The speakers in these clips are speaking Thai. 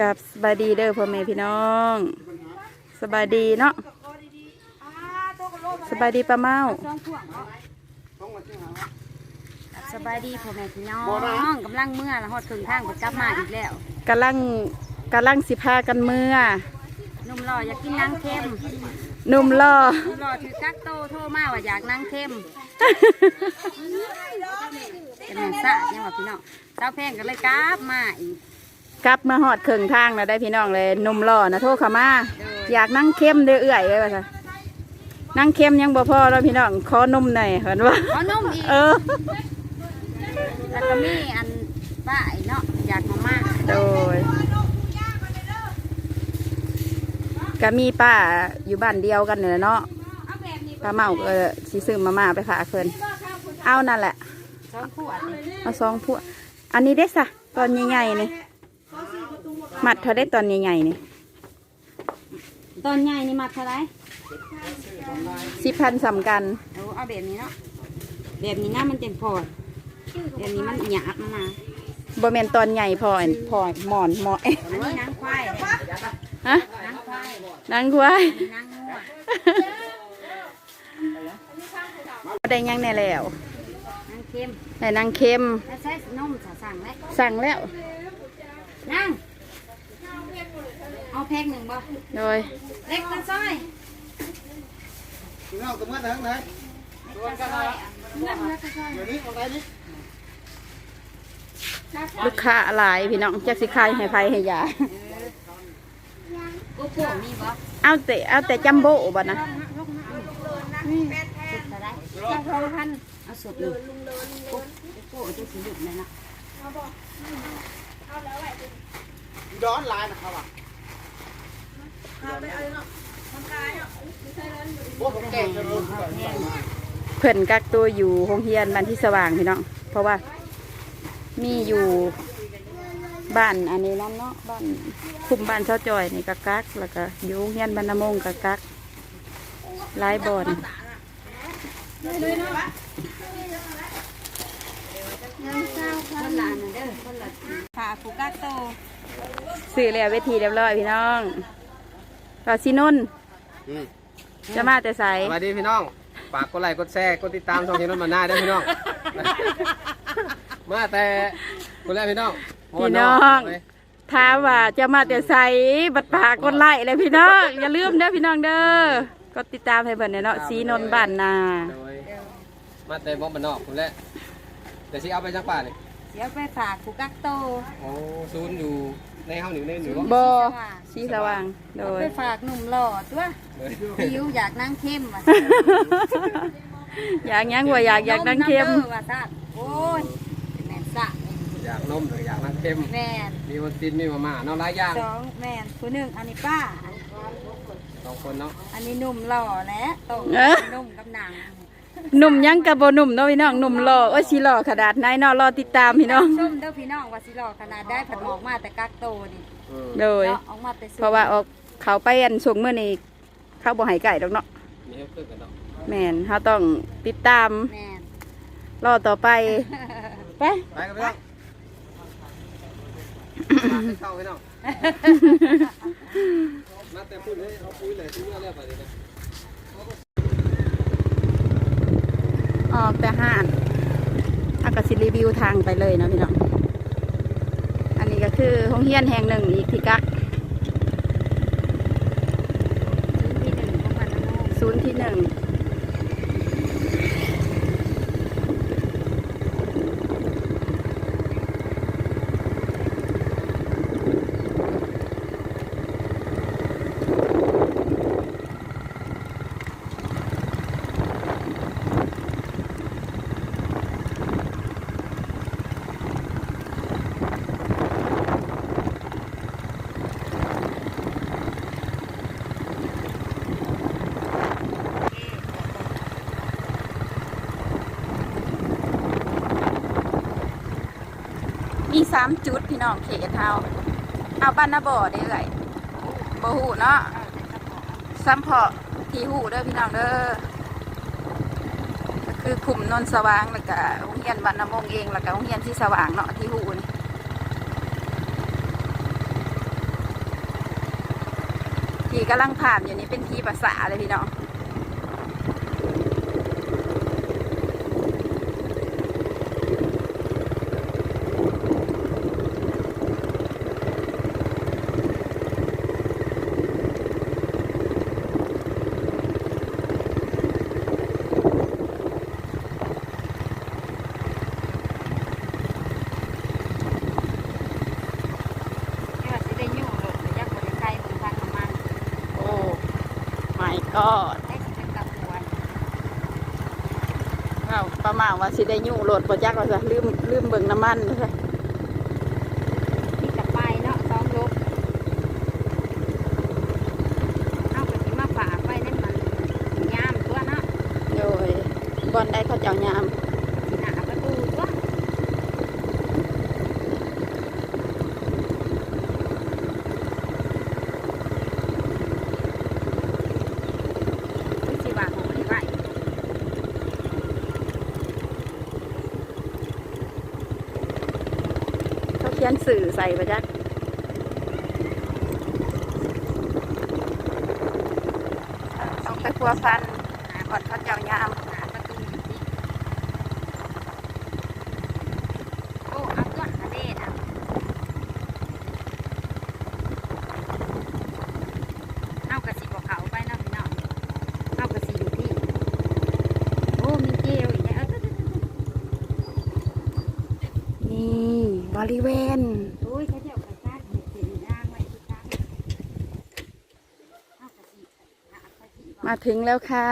กับสบายดีเด้อพ่อแม่พี่น้องสบายดีเนาะสบายดีป้าเมาสบายดีพ่อแม่พี่น้องกำลังเมื่อแล้วฮอดครึ่งทางก็กลับมาอีกแล้วกำลังกำลังสิพากันเมื่อหนุ่มหล่ออยากกินนางเค็มหนุ่มล่อหนุ่มหล่อถือกักโตโทรมาว่าอยากนางเค็มเป็นแมงสาดเนี่ยว่าพี่น้องเจ้าแพงก็เลยกลับมาอีก กลับมาหอดเข่งทางแล้วได้พี่น้องเลยหนุ่มล่อนะโทษเขามาอยากนั่งเข้มเด้อเอื่อยเลยว่าซะนั่งเข้มยังบ่พอแล้วพี่น้องขอนุ่มหน่อยเห็นว่าขอนุ่มอีกเออแล้วก็มีอันป้ายเนาะอยากมาม่าโดยก็มีป้าอยู่บ้านเดียวกันเนี่ยแหละเนาะป้าเมาก็สิซื้อมาม่าไปฝากเพิ่นเอานั่นแหละสองขวดนี่เอาสองพวกอันนี้ได้สะตอนใหญ่ๆนี่ มัดเธอได้ตอนใหญ่ๆนี่ต้นใหญ่นี่มาเท่าไหรสิบพันสำกันเอาเอาแบบนี้เนาะแบบนี้นะมันเต็มพอดแบบนี้มันหยาบมามาบแมนตอนใหญ่พออันพอหมอนหมอเอ๊ะอันนี้นางควายเลยฮะนางควายนางควายอันนี้นางงัวได้ยังแน่แล้วนางเค็มได้นางเค็มแล้วใช้นมสาสั่งแล้วสั่งแล้วนั่งเอา แพ็กหนึ่งบ่โดยเล็กกันซอยพี่น้องตรงนั้นทางไหนเล็กกันซอยเล็กกันซอยเดี๋ยวนี้ตรงไหนนี่ลูกค้าหลายพี่น้องจักสิขายให้ไผให้ยากูปวมีบ่เอาแต่เอาแต่จัมโบ้บ่นะสุดเท่าไรเจ้าทองพันเอาสุดหนึ่งกูกูจะสีหยุดเลยนะย้อนลายนะครับ เพิ่อนกักตัวอยู่โรงเรียนบ้านที่สว่างพี่น้อง เพราะว่ามีอยู่บ้านอันนี้น้ำเนาะบ้านคุมบ้านเช่าจอยนี่กักกักแล้วก็อยู่โรงเรียนบรรณมงกักกักหลายบอนคนละอันนั้นเด้อคนละฝาฟูกักโตซื้อแล้วเวทีเรียบร้อยพี่น้อง ก็สินนท์อืมจะมาแต่ใสสวัสดีพี่น้องฝากกดไลค์กดแชร์กดติดตามช่องเชนนมาหน้าด้วยพี่น้อง มาแต่คนแรกพี่น้องพี่น้องถามว่าจะมาแต่ใสบัดปากกดไลค์เลยพี่น้อง อย่าลืมเด้อพี่น้องเด้อกดติดตามให้เบิ่นเนาะสีนนท์บ้านนา โดยมาแต่บ้องบ้านนอกคนแรกเดี๋ยวสิเอาไปจังป่านี่เดี๋ยวไปฝากฟูกักโต โอ้ซูนอยู่ ในห้องหนึ่งในหนึ่งบอสีสว่าง โดย ไปฝากหนุ่มหล่อตัวผิวอยากนั่งเข้มว่ะอยากยังว่าอยากอยากนั่งเข้มนำด้อว่าซาดโอ้ยเป็นแม่นสะอยากนมหรืออยากนั่งเข้มแม่นมีวันตินมีมาม่าเนาะหลายอย่างสองแม่นผู้หนึ่งอันนี้ป้าสองคนเนาะ อันนี้หนุ่มหล่อและโตเอ้อหนุ่มกับหนัง หนุ่มยังกับบ่หนุ่มเนาะพี่น้องหนุ่มหล่อโอ้ยสีหล่อขนาดไหนเนาะรอติดตามพี่น้องชมเด้อพี่น้องว่าสิหล่อขนาดได้ผัดหมอกมาแต่กักโตนี่อืมโดยเนาะออกมาแต่เพราะว่าออกเขาไปอันส่งเมื่อนี้เขาบ่ให้ไก่ดอกเนาะมีให้เพื่อนกันเนาะแม่นเขาต้องติดตามแม่นรอต่อไปไปไปกันพี่น้องมาให้เข้าพี่น้องมาแต่พูดเลยเอาปุ้ยเลยที่เมื่อเรียบไปเลยนะ ออกแต่ห้านอากาศรีวิวทางไปเลยเนาะพี่น้อง อันนี้ก็คือห้องเฮียนแห่งหนึ่งอีกที่กักชุดที่หนึ่งของมันนะโมศูนย์ที่หนึ่ง มีสามจุดพี่น้องเขตเฮาเอาบ้านนาบ่อได้เลยบ่หูเนาะซัมพอที่หูเด้อพี่น้องเด้อคือขุมนนสว่างแล้วก็โรงเรียนบ้านนามงเองแล้วก็โรงเรียนที่สว่างเนาะที่หูนี่ที่กำลังผ่านอยู่นี้เป็นที่ภาษาเลยพี่น้อง god ได้สิเป็นตะกวนเอาประมาณว่าสิได้ยุ่งโหลดบ่จักว่าซะลืมลืมเบิ่งน้ำมันซะที่กลับไปเนาะสองลบเอาก็สิมาฝากไว้นั่นมันยามตัวเนาะโดยบอนได้เขาเจ้ายาม สิหน้าประตูตัวคือสิว่าของนี่ไว้ เขาเขี ยนสื่อใส่ประจักต้องไปพัวฟันก่อนเขาเจ้ายาม หาประตูอยู่ที่โอ้เอาต้นทะเลนะเอากระสีบอกเขาไปเนาะพี่น้องเอากระสีอยู่ที่ โอ้มีเจลอีกแล้วเอ้ย นี่บริเวณ โอ้ยเขาจะเอากระซ่าเห็ดเห็ดย่างไว้ที่ตั้งเอากระสีหากระ สีก่อนมาถึงแล้วค่ะ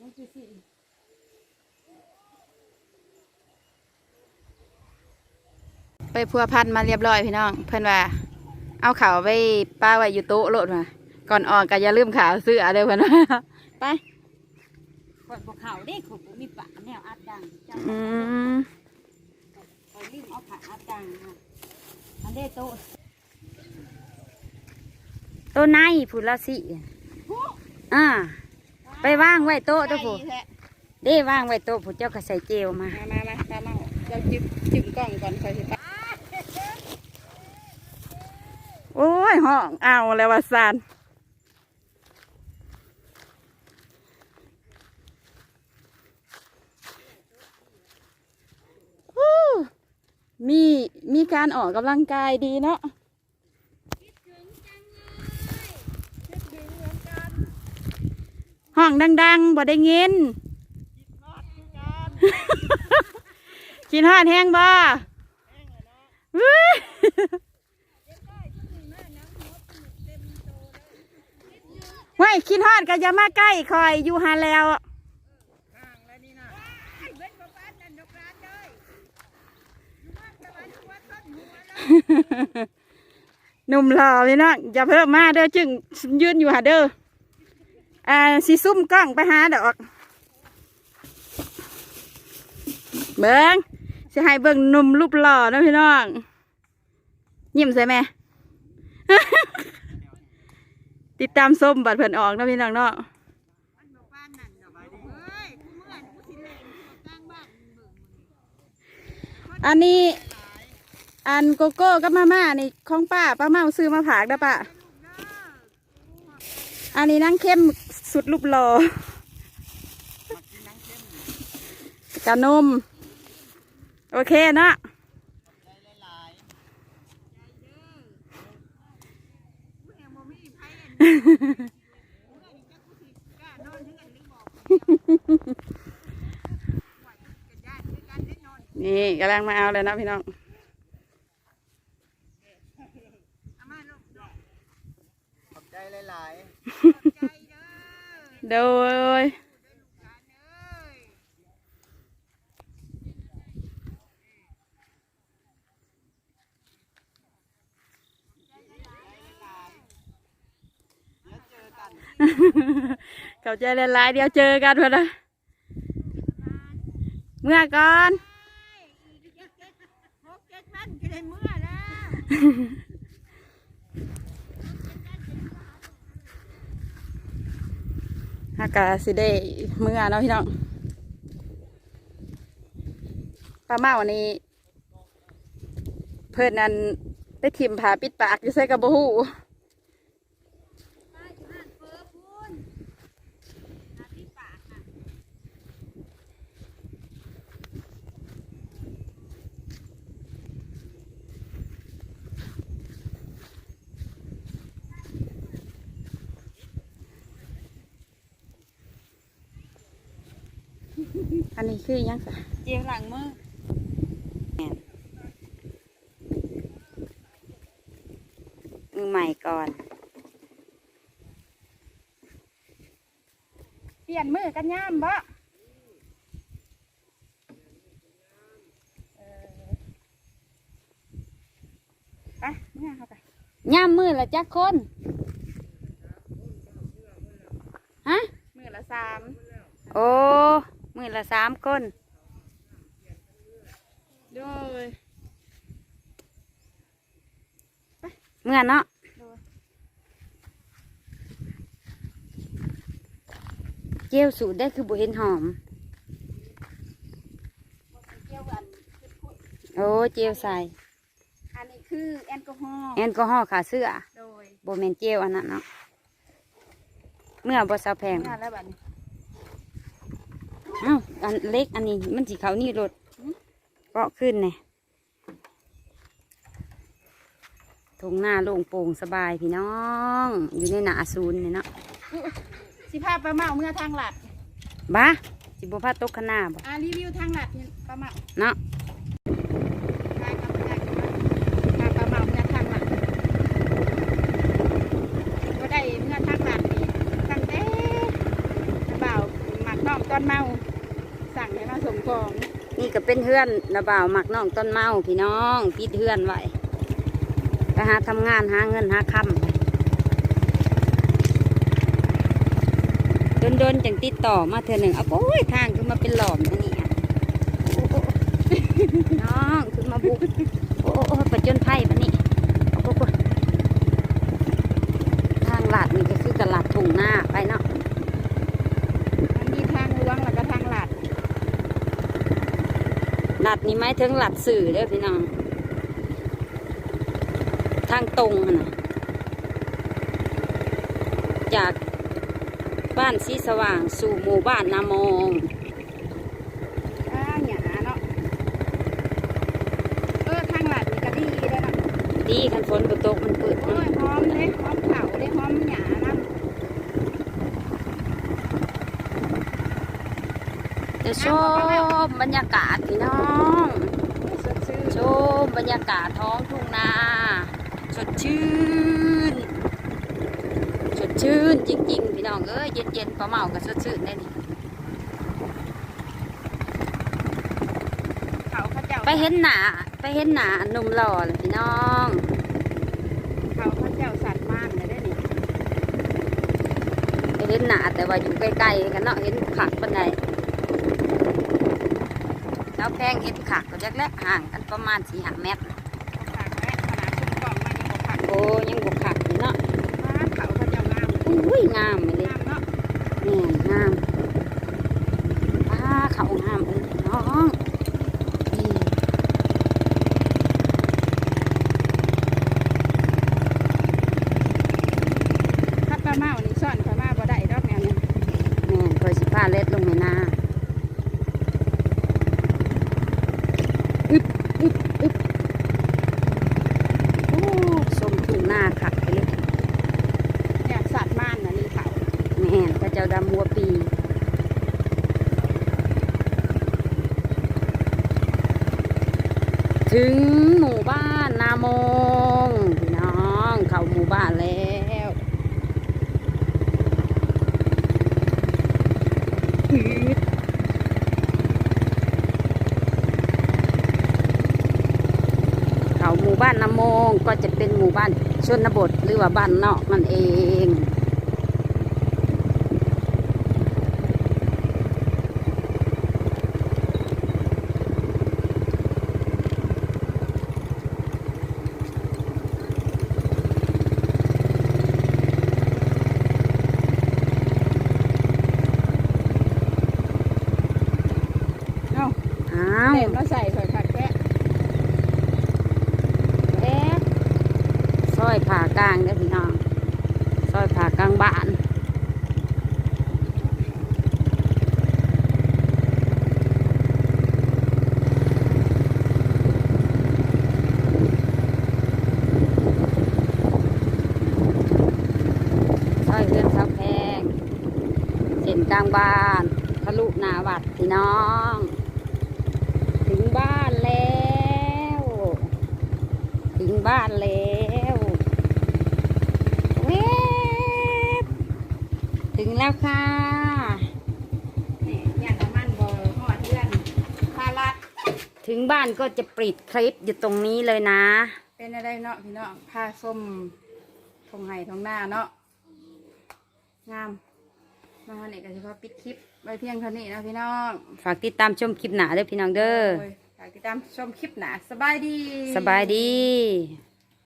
นี่คือสิ ไปพัวพันมาเรียบร้อยพี่น้อง เพื่อนว่า เอาข่าวไปป้าไว้อยู่โต๊ะโลดมาก่อนออกก็อย่าลืมข่าวเสื้อเด้อเพื่อนว่าไปขดบวเขาได้ขดบมีปะแนวอัดดังเจ้าอืมไปลืมเอาผ้าอัดดังค่ะอันเด้โตะโตะในผุละสิอ่าไปว่างไว้โต๊ะเด้อผู้เด้ว่างไว้โต๊ะผู้เจ้าก็ใส่เจลมา มามามาตามมาเราจิ้มจิ้มกล้องก่อนคอยสิไปโอ้ ยห้องเอาแล้วว่าซานฮู้มีมีการออกกำลังกายดีเนาะห้องดังๆบ่ได้เงินกินฮอดแห้งบ่ อื้อเว้ยกินฮอดก็อย่ามาใกล้คอยอยู่หาแล้วหนุ่มหล่อพี่น้องอย่าเพิ่มมาเด้อจึงยืนอยู่หาเด้ออ่าสิซุ่มกล้องไปหาดอก เบิ้งสิให้เบิ้งหนุ่มรูปหล่อนะพี่น้อง ยิ้มใส่ไหม ติดตามส้มบัดเพิ่นออกนะพี่น้องเนาะอันนี้ อันโกโก้กับมาม่านี่ของป้าป้าเมาซื้อมาผากเด้อป้าอันนี้นั่งเข้มสุดรูปหล่อกะนม โอเคเนาะนี่ กำลังมาเอาเลยนะพี่น้องขอบใจหลายโดยเข้าใจหลายๆเดี๋ยวเจอกันเพื่อนนะเมื่อก่อน อากาศสิได้เมื่อเนาะพี่น้องปลาเม่าวันนี้ เพื่อนนั้นได้ทิมผาปิดปากอยู่ใส่กระบู คืออิหยังสะเจียวหลังมือมือใหม่ก่อน เปลี่ยนมือกันย่ามบ่ไปเนี่ยเข้าไปย่ามมือละจักคนฮะมือละสามโอ้ มือละสามคนด้วยเมื่อเนาะเจียวสูตรได้คือบุเห็นหอมเกี่ยวกันโอ้เจียวใส่อันนี้คือแอลกอฮอล์แอลกอฮอล์ขาเสื้อโดยโบแมนเจียวอันนั้นเนาะเมื่อบ่ซาแพงงานแล้วบัดนี้เอ้าอันเล็กอันนี้มันสีเขานี่รถเก็ขึ้นไงทงหน้าโล่งโปร่งสบายพี่น้อง อยู่ในหนาศูนย์เนี่ยเนาะสิพาปลาเมาเมื่อทางหลัดบ้าสิบพาตกขนาบ่อ่ารีวิวทางหลัดนี่ปลาเมาเนาะ ทางกับทางพาปลาเมาเมื่อทางหลัดก็ได้เมื่อทางหลัดนี่ตั้งแต่เบาวหมักน้องตอนเมา สั่งให้มาส่งของ นี่ก็เป็นเพื่อนระบ่าวหมักน้องต้นเมาพี่น้องปิดเพื่อนไว้ไปหาทำงานหาเงินหาคำโดนโดนๆจังติดต่อมาเธอหนึ่งเอาโอ้ยทางขึ้นมาเป็นหลอมนนี้น้องขึ้นมาบุกโอ้โอ้ประจนไพ่ปะนี่โอ้โหทางหลัดนี่ก็คือกระลัดถุงหน้าไปเนาะ มันมีทางหลวงแล้วก็ทางหลัด ห ลัดนี่ไม่ถึงหลัดสื่อเด้อพี่น้อง ทางตรงหั่นนะจากบ้านสีสว่างสู่หมู่บ้านนามองอ่าหยาเนาะ เออทางหลัดนี่ก็ดีเลยเนาะดีคันฝนก็ตกมันเปิดโอ้ยหอมเลยหอมเผาเลยหอมหยาน้ จะชมบรรยากาศพี่น้องำสดชื่นชมบรรยากาศท้องทุ่งนาสดชื่นสดชื่นจริงๆ พี่น้องเอ้ยเย็นๆปลาเมากับสดชื่นได้นี่เขาเขาเจ้าไปเห็นหนาไปเห็นหนาหนุ่มหล่อเลยพี่น้องเขาเขาเจ้าสัตว์ม่านเลยได้นี่ไปเห็นหนาแต่ว่าอยู่ใกล้ๆกันเนาะเห็นขักปันใด แล้วแพงเห็นขักก็จักและห่างกันประมาณสี่ห้าเมตรเขาฝากแม่ขนาดชุดกล่องมายังบอกผักโอ้ยังบกขักอยู่เนาะมาเขาเขาเจ้างามอุ้ยงามเลยงามเนาะแม่นงามป้าเขางามเลยน้องนี่ ถ้าปลาเมานี่ซ่อนปลาเมาบ่ได้ดอกแนวนี้ แม่นคอยสิผ้าเล็ดลงในนาอึบอึบอึบโอ้สมทุ่งหน้าขักไปเลย เนี่ยสัตว์ม่านน่ะนี่เขา แม่นพระเจ้าดำหัวปี ถึงหมู่บ้านนามงพี่น้องเข้าหมู่บ้านแล้วเข้าหมู่บ้านนามงก็จะเป็นหมู่บ้านชนบทหรือว่าบ้านนอกนั่นเอง เห็นมาใส่ข่อยผักแกะ เอ๊ะซอยผ่า กลางเด้อพี่น้องซอยผ่ากลางบ้านซอยเรือนเสาแพงเส้นกลางบ้านทะลุหนาวัดพี่น้องถึงบ้านแล้ว ถึงบ้านแล้วบถึ งแล้วค่ะนี่อย่างน้ำมันบ่หอดเพื่อนพาลัดถึงบ้านก็จะปิดคลิปอยู่ตรงนี้เลยนะ เป็นอะไรเนาะพี่น้องผ้าส้มทงไห้ทงหน้าเนาะงามมาวันนี้ก็จะพาปิดคลิปไว้เพียงเท่านี้นะพี่น้องฝากติดตามชมคลิปหนาเด้อพี่น้องเด้อโยฝากติดตามชมคลิปหนาสบายดี สบายดี